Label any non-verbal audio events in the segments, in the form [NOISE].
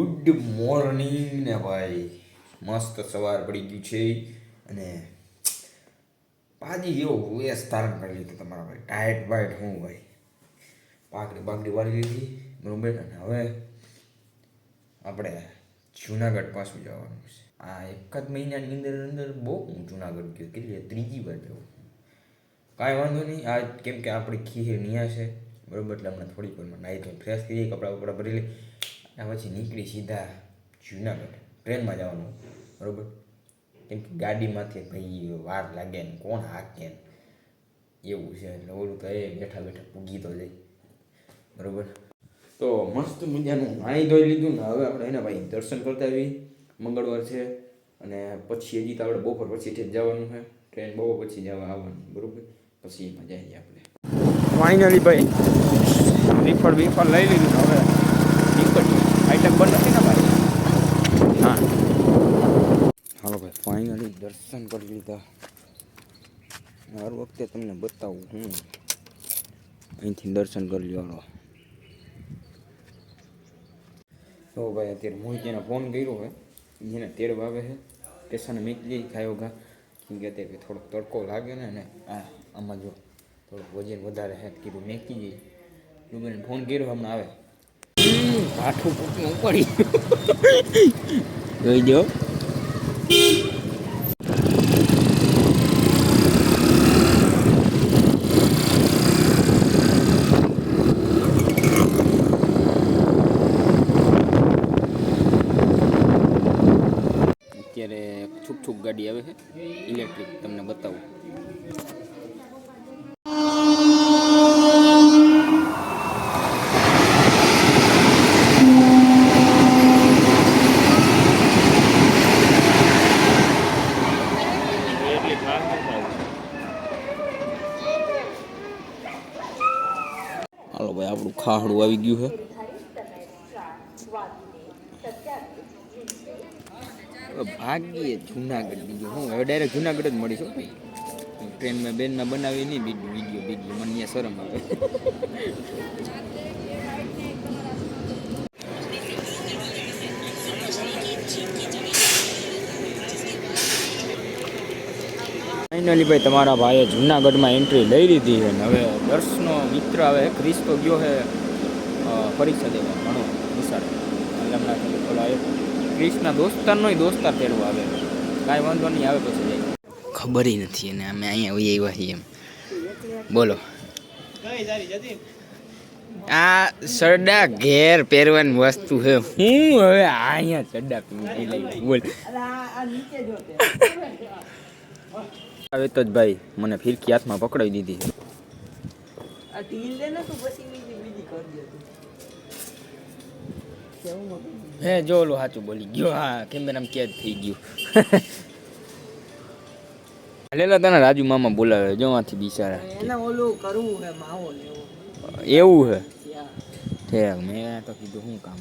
Good morning ને ભાઈ. મસ્ત સવાર પડી ગયું છે. અને પાજી જેવો વેશ ધારણ કરી લીધો તમારા ભાઈ. ટાઈટ બાઈટ હું ભાઈ. પાકડી બાગડી વાળી લીધી બરોબર અને હવે આપણે જુનાગઢ પાછું જવાનું છે. આ એક જ મહિનાની અંદર અંદર બહુ હું જુનાગઢ ગયો. કેટલી ત્રીજી વાર જવું કાંઈ વાંધો નહીં. આ કેમ કે આપણી ખીર ન્યા છે. બરોબર? એટલે હમણાં થોડીક વારમાં નાહી ધોઈ ફ્રેશ થઈ જાય કપડાં બપડા ભરી લઈ અને પછી નીકળી સીધા જુનાગઢ. ટ્રેનમાં જવાનું, બરોબર? કેમ કે ગાડીમાંથી ભાઈ વાર લાગે ને કોણ હાકે ને એવું છે. એટલે ઓલું તો એ બેઠા બેઠા પૂગી તો જાય. બરાબર? તો મસ્ત મજાનું નાહી ધોઈ લીધું ને હવે આપણે એના ભાઈ દર્શન કરતા આવી મંગળવાર છે અને પછી હજી તો આપણે બપોર પછી જ જવાનું છે. ટ્રેન બહુ પછી જવા આવવાનું, બરોબર? પછી એમાં જઈએ આપણે. ફાઇનલી ભાઈ રીફળ બીફળ લઈ લીધું હવે. બંધ નથી ને ભાઈ? હા. હાલો ભાઈ ફાઇનલી દર્શન કરી લીધા. હર વખતે તમને બતાવું હું. અહીંથી દર્શન કરી હાલો. તો ભાઈ અત્યારે મોહિતીને ફોન કર્યો હોય એને તેડવા આવે છે સ્ટેશને નીકળી ખાયો ઘા. કેમ કે અત્યારે થોડોક તડકો લાગે ને અને આ આમાં જો થોડુંક વજન વધારે છે કીધું મેકી જઈએ ડુબેને ફોન કર્યો હમણાં આવે. કાઠું પૂટનું પડી જોઈ જો અત્યારે છૂક છૂક ગાડી આવે છે ઇલેક્ટ્રિક તમને બતાવું હાલો ભાઈ આપણું ખાહડું આવી ગયું છે. ભાગ્યે જુનાગઢ બીજું. હું હવે ડાયરેક્ટ જુનાગઢ જ મળીશું ભાઈ. ટ્રેનમાં બેનમાં બનાવી નહીં, બીજું વીડિયો બીજું. મને અહીંયા શરમ આવે. ફાઇનલી ભાઈ, તમારા ભાઈએ જુનાગઢમાં એન્ટ્રી લઈ લીધી છે. અને હવે દર્શનો મિત્ર આવે ક્રિસ્તો ગયો છે. પરીક્ષા દેવા ઘણો નિશાળ. લમણા પેલો આવ્યો. દોસ્તારનો દોસ્તાર તેડવો આવે. કાંઈ વાંધો નહીં આવે પછી જાય. ખબર નથી અને અમે અહીંયા હોઈએ આવ્યા છીએ એમ. બોલો. આ સરડા ઘેર પહેરવાની વસ્તુ છે. હું હવે અહીંયા સરડા પીવી લઈ. બોલ. હવે તો જ ભાઈ મને ફિરકી હાથમાં પકડાવી દીધી. આ ઢીલ દે ને તું પછી બીજી બીજી કરી મોટું હે જો ઓલું સાચું બોલી ગયો. હા કેમેરામાં કેદ થઈ ગયું. [LAUGHS] લેલા તને રાજુ મામા બોલાવે જો આથી બિચારા. એને ઓલું કરવું હે માવો લેવો એવું હે. ઠેક મેં તો કીધું શું કામ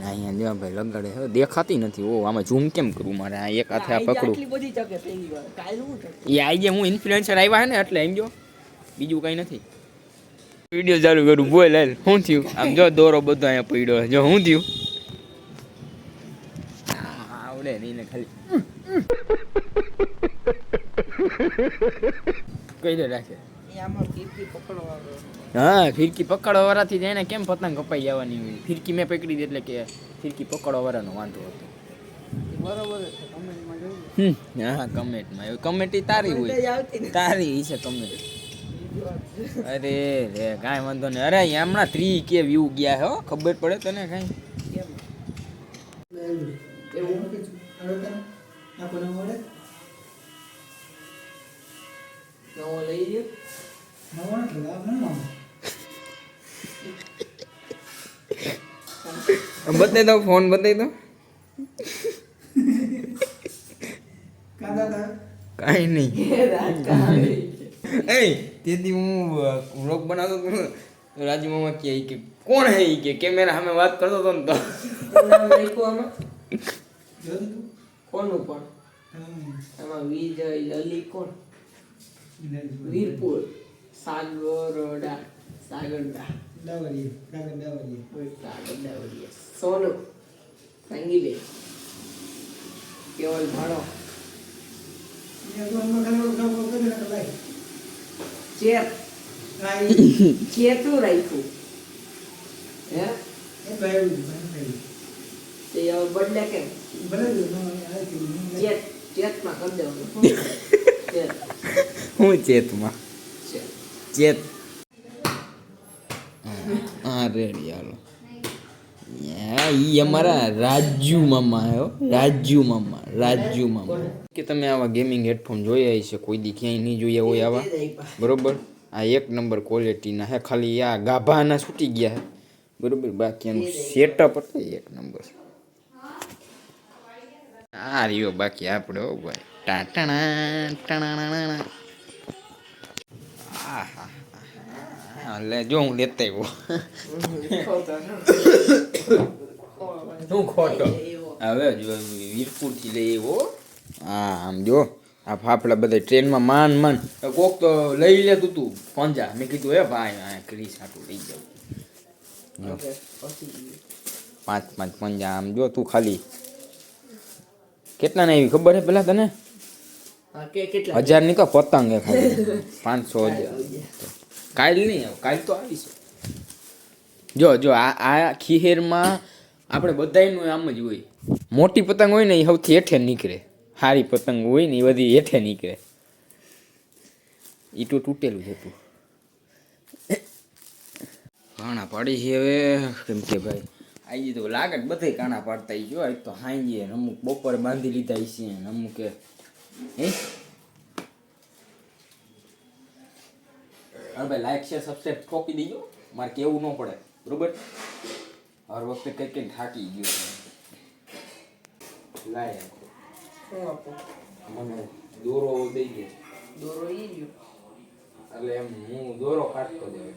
ના અહીંયા દેવા ભાઈ લગાડે. હવે દેખાતી નથી. ઓ આમાં ઝૂમ કેમ કરું મારે? આ એક હાથે આ પકડું. હું એ આઈ જે હું ઇન્ફ્લુએન્સર આવ્યા હે ને એટલે એમ જો. બીજું કઈ નથી. વીડિયો ચાલુ કરું બોલ હાલ શું થયું? આમ જો દોરો બધો અહીંયા પડ્યો જો શું થયું? આવડે નહીં ને ખાલી. કઈ દે રાખે? હા ફિરકી પકડવા વાળાથી જઈને કેમ પતંગ કપાઈ જવાની હોય. ફિરકી મેં પકડી હતી એટલે કે ફિરકી પકડવા વાળાનો વાંધો હતો. બરોબર હા કમેન્ટમાં એવું કમેન્ટ તારી હોય. તારી છે કમેન્ટ અરે રે કાંઈ વાંધો નહીં. અરે હમણાં થ્રી કે વ્યૂ ગયા હે હો ખબર પડે તને કાંઈ? બતાવી દો ફોન બતાવી દો. કાંઈ નહીં. એ તેથી હું વ્લોગ બનાવતો હતો ને, તો રાજુ મામા કહે કે કોણ હે ઈ? કે કેમેરા સામે વાત કરતો હતો ને તો. કોનું પણ? એમાં વિજય લલી કોણ? વીરપુર. સાગરોડા. સાગરડા. સોનું. સંગીબેન. કેવલ ભાણો. ચેર [COUGHS] ચેતું રાખ્યું. હે? તે બદલે કેમ? ચેત ચેતમાં કરી દેવાનું. [COUGHS] હું ચેતમાં? ચેત. ચેત હા રેડી હાલો. ઈ અમારા રાજુ મામા હે હો. રાજુ મામા રાજુ મામા. કે તમે આવા ગેમિંગ હેડફોન જોયા હશે કોઈ દી ક્યાંય નહીં જોયા હોય આવા. બરોબર? આ એક નંબર ક્વોલિટીના હે ખાલી આ ગાભાના છૂટી ગયા હે. બરોબર? બાકી એનું સેટઅપ એક નંબર આ રહ્યો બાકી આપણે ભાઈ. ટાટાણા ટાણાણાણા હા લે જો હું લેતા આવ્યો ખોટો? હવે જો વીરપુરથી લઈ આવ્યો હા આમ જો આ ફાફડા બધા ટ્રેનમાં માન માન. કોક તો લઈ લેતું તું પંજા મેં કીધું હે ભાઈ આ ક્રીસ આટું લઈ જાઉં. પાંચ પાંચ પંજા આમ જો તું ખાલી. કેટલા ને એવી ખબર છે પેલા તને? હા હજારની તો પતંગ હે ખાલી. પાંચસો હજાર. કાલ નહીં આવે, કાલ તો આવીશું. જો જો, આ આ ખીહેરમાં આપણે બધાનું આમ જ હોય. મોટી પતંગ હોય ને એ સૌથી હેઠે નીકળે. સારી પતંગ હોય ને એ બધી હેઠે નીકળે. એ તો તૂટેલું છે તું કાણા પાડી છે હવે, કેમ કે ભાઈ આજી તો લાગે જ બધે કાણા પાડતા જો, આજ તો હાંજે ને અમુક બપોર બાંધી લીધા છે અમુક. હે? હા ભાઈ લાઈક શેર સબસ્ક્રાઈબ ઠોકી દેજો. મારે કેવું ન પડે. બરોબર? હર વખતે કંઈક કંઈક થાકી ગયો લાય શું આપું? મને દોરો દઈ દે. દોરો ઈ ગયો એટલે એમ હું દોરો કાઢતો જાય